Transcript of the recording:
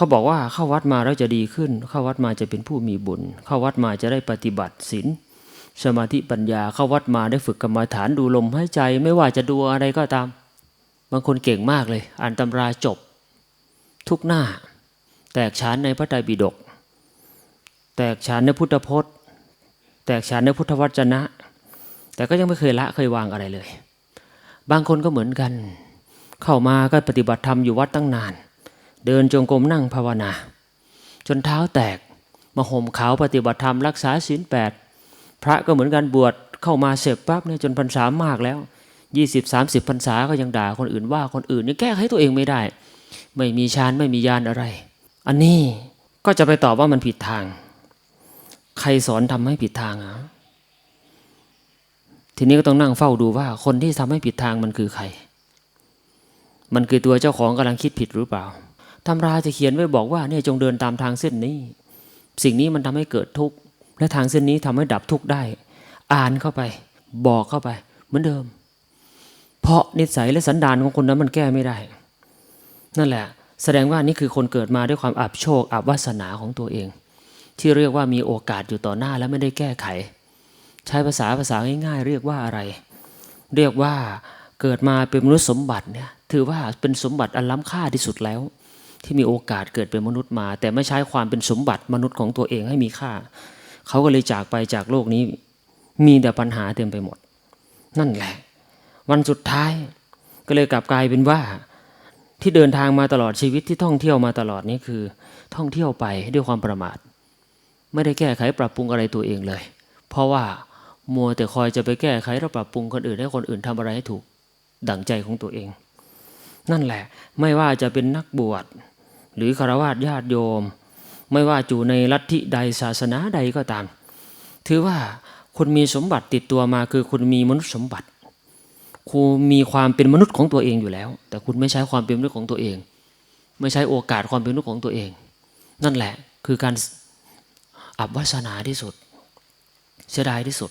เขาบอกว่าเข้าวัดมาแล้วจะดีขึ้น เข้าวัดมาจะเป็นผู้มีบุญ เข้าวัดมาจะได้ปฏิบัติศีลสมาธิปัญญาเข้าวัดมาได้ฝึกกรรมฐานดูลมหายใจไม่ว่าจะดูอะไรก็ตาม บางคนเก่งมากเลย อ่านตำราจบ ทุกหน้า แตกฉานในพระไตรปิฎกแตกฉานในพุทธพจน์ แตกฉานในพุทธวจนะ แต่ก็ยังไม่เคยละเคยวางอะไรเลย บางคนก็เหมือนกัน เข้ามาก็ปฏิบัติธรรมอยู่วัดตั้งนาน เดินจงกรมนั่งภาวนา จนเท้าแตกมาห่มขาวปฏิบัติธรรมรักษาศีลแปดพระก็เหมือนกันบวชเข้ามาเสร็จปั๊บเนี่ยจนพรรษามากแล้ว20 30พรรษาก็ยังด่าคนอื่นว่าคนอื่นยังแก้ไขตัวเองไม่ได้ ไม่มีฌานไม่มีญาณอะไร อันนี้ก็จะไปตอบว่ามันผิดทาง ใครสอนทำให้ผิดทางอะทีนี้ก็ต้องนั่งเฝ้าดูว่าคนที่ทำให้ผิดทางมันคือใคร มันคือตัวเจ้าของกำลังคิดผิดหรือเปล่า ตำราจะเขียนไว้บอกว่าเนี่ยจงเดินตามทางเส้นนี้ สิ่งนี้มันทำให้เกิดทุกข์และทางเส้นนี้ทำให้ดับทุกข์ได้ อ่านเข้าไป บอกเข้าไป เหมือนเดิม เพราะนิสัยและสันดานของคนนั้นมันแก้ไม่ได้ นั่นแหละ แสดงว่านี่คือคนเกิดมาด้วยความอับโชคอับวาสนาของตัวเอง ที่เรียกว่ามีโอกาสอยู่ต่อหน้าและไม่ได้แก้ไข ใช้ภาษาภาษาง่ายๆ เรียกว่าอะไร เรียกว่าเกิดมาเป็นมนุษย์สมบัติเนี่ยถือว่าเป็นสมบัติอันล้ำค่าที่สุดแล้ว ที่มีโอกาสเกิดเป็นมนุษย์มา แต่ไม่ใช้ความเป็นสมบัติมนุษย์ของตัวเองให้มีค่า เขาก็เลยจากไปจากโลกนี้ มีแต่ปัญหาเต็มไปหมด นั่นแหละ วันสุดท้ายก็เลยกลับกลายเป็นว่า ที่เดินทางมาตลอดชีวิตที่ท่องเที่ยวมาตลอดนี้คือ ท่องเที่ยวไปด้วยความประมาท ไม่ได้แก้ไขปรับปรุงอะไรตัวเองเลย เพราะว่ามัวแต่คอยจะไปแก้ไขและปรับปรุงคนอื่นให้คนอื่นทำอะไรให้ถูกดั่งใจของตัวเอง นั่นแหละ ไม่ว่าจะเป็นนักบวช หรือคารวะญาติโยม ไม่ว่าอยู่ในลัทธิใดศาสนาใดก็ตาม ถือว่าคุณมีสมบัติติดตัวมาคือคุณมีมนุษย์สมบัติ คุณมีความเป็นมนุษย์ของตัวเองอยู่แล้ว แต่คุณไม่ใช้ความเป็นมนุษย์ของตัวเอง ไม่ใช้โอกาสความเป็นมนุษย์ของตัวเอง นั่นแหละคือการอับวาสนาที่สุด เสียดายที่สุด